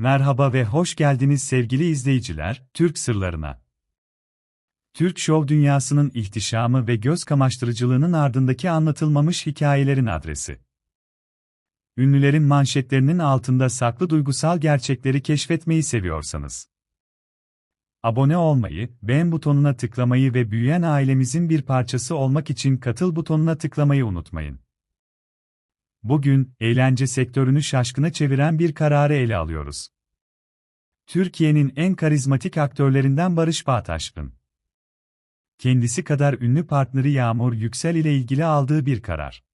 Merhaba ve hoş geldiniz sevgili izleyiciler, Türk Sırlarına. Türk şov dünyasının ihtişamı ve göz kamaştırıcılığının ardındaki anlatılmamış hikayelerin adresi. Ünlülerin manşetlerinin altında saklı duygusal gerçekleri keşfetmeyi seviyorsanız. Abone olmayı, beğen butonuna tıklamayı ve büyüyen ailemizin bir parçası olmak için katıl butonuna tıklamayı unutmayın. Bugün, eğlence sektörünü şaşkına çeviren bir kararı ele alıyoruz. Türkiye'nin en karizmatik aktörlerinden Barış Bağtaş'ın kendisi kadar ünlü partneri Yağmur Yüksel ile ilgili aldığı bir karar.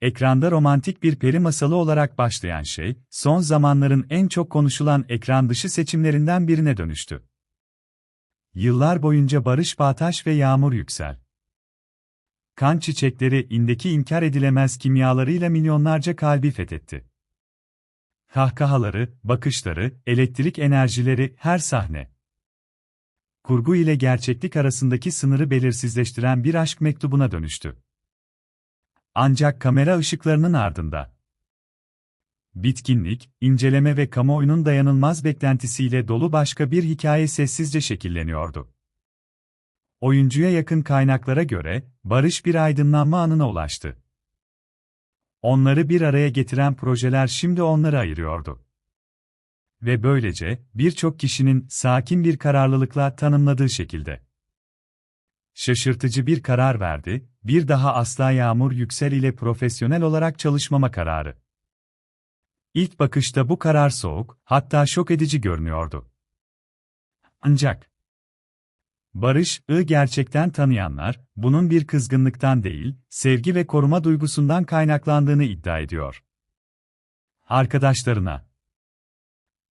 Ekranda romantik bir peri masalı olarak başlayan şey, son zamanların en çok konuşulan ekran dışı seçimlerinden birine dönüştü. Yıllar boyunca Barış Bağtaş ve Yağmur Yüksel kan çiçekleri indeki inkar edilemez kimyalarıyla milyonlarca kalbi fethetti. Kahkahaları, bakışları, elektrik enerjileri, her sahne. Kurgu ile gerçeklik arasındaki sınırı belirsizleştiren bir aşk mektubuna dönüştü. Ancak kamera ışıklarının ardında. Bitkinlik, inceleme ve kamuoyunun dayanılmaz beklentisiyle dolu başka bir hikaye sessizce şekilleniyordu. Oyuncuya yakın kaynaklara göre, Barış bir aydınlanma anına ulaştı. Onları bir araya getiren projeler şimdi onları ayırıyordu. Ve böylece, birçok kişinin sakin bir kararlılıkla tanımladığı şekilde. Şaşırtıcı bir karar verdi, bir daha asla Yağmur Yüksel ile profesyonel olarak çalışmama kararı. İlk bakışta bu karar soğuk, hatta şok edici görünüyordu. Ancak, Barış'ı gerçekten tanıyanlar, bunun bir kızgınlıktan değil, sevgi ve koruma duygusundan kaynaklandığını iddia ediyor. Arkadaşlarına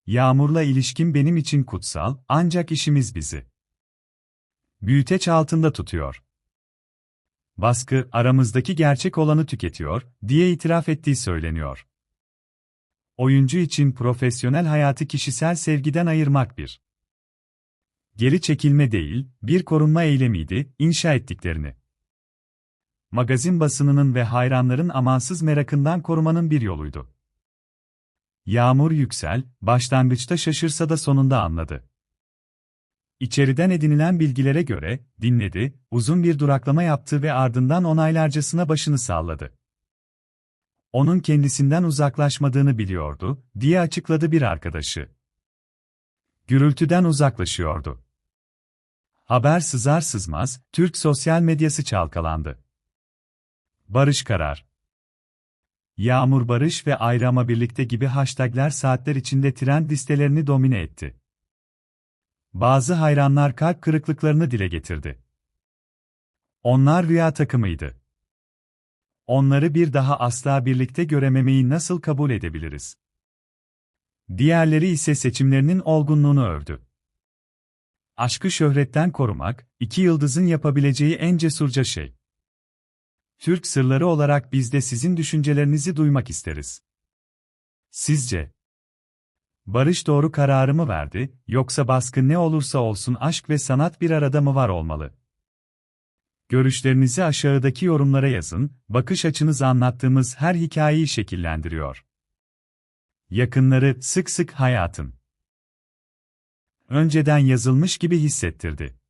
Yağmur'la ilişkim benim için kutsal, ancak işimiz bizi büyüteç altında tutuyor. Baskı, aramızdaki gerçek olanı tüketiyor, diye itiraf ettiği söyleniyor. Oyuncu için profesyonel hayatı kişisel sevgiden ayırmak bir geri çekilme değil, bir korunma eylemiydi, inşa ettiklerini. Magazin basınının ve hayranların amansız merakından korumanın bir yoluydu. Yağmur Yüksel, başlangıçta şaşırsa da sonunda anladı. İçeriden edinilen bilgilere göre, dinledi, uzun bir duraklama yaptı ve ardından onaylarcasına başını salladı. Onun kendisinden uzaklaşmadığını biliyordu, diye açıkladı bir arkadaşı. Gürültüden uzaklaşıyordu. Haber sızar sızmaz, Türk sosyal medyası çalkalandı. Barış Karar Yağmur Barış ve Ayrama birlikte gibi hashtagler saatler içinde trend listelerini domine etti. Bazı hayranlar kalp kırıklıklarını dile getirdi. Onlar rüya takımıydı. Onları bir daha asla birlikte görememeyi nasıl kabul edebiliriz? Diğerleri ise seçimlerinin olgunluğunu övdü. Aşkı şöhretten korumak, iki yıldızın yapabileceği en cesurca şey. Türk sırları olarak biz de sizin düşüncelerinizi duymak isteriz. Sizce? Barış doğru kararı mı verdi, yoksa baskı ne olursa olsun aşk ve sanat bir arada mı var olmalı? Görüşlerinizi aşağıdaki yorumlara yazın, bakış açınız anlattığımız her hikayeyi şekillendiriyor. Yakınları sık sık hayatın önceden yazılmış gibi hissettirdi.